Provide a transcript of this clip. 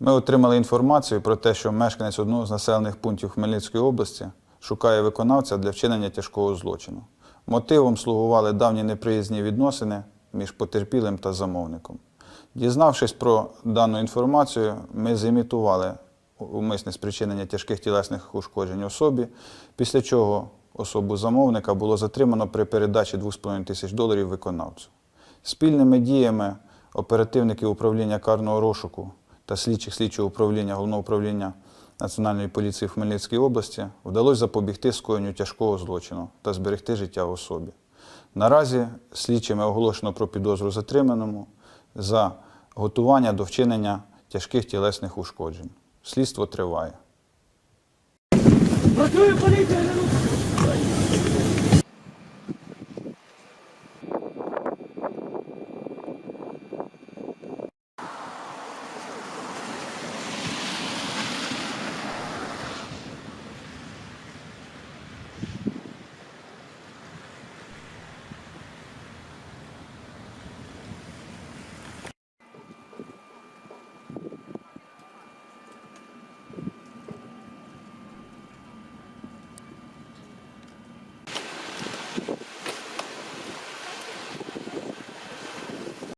Ми отримали інформацію про те, що мешканець одного з населених пунктів Хмельницької області шукає виконавця для вчинення тяжкого злочину. Мотивом слугували давні неприязні відносини між потерпілим та замовником. Дізнавшись про дану інформацію, ми зімітували умисне спричинення тяжких тілесних ушкоджень особі, після чого особу замовника було затримано при передачі 2,5 тисяч доларів виконавцю. Спільними діями оперативників управління карного розшуку та слідчих слідчого управління Головного управління Національної поліції в Хмельницькій області вдалося запобігти скоєнню тяжкого злочину та зберегти життя особі. Наразі слідчими оголошено про підозру затриманому за готування до вчинення тяжких тілесних ушкоджень. Слідство триває. Працює поліція!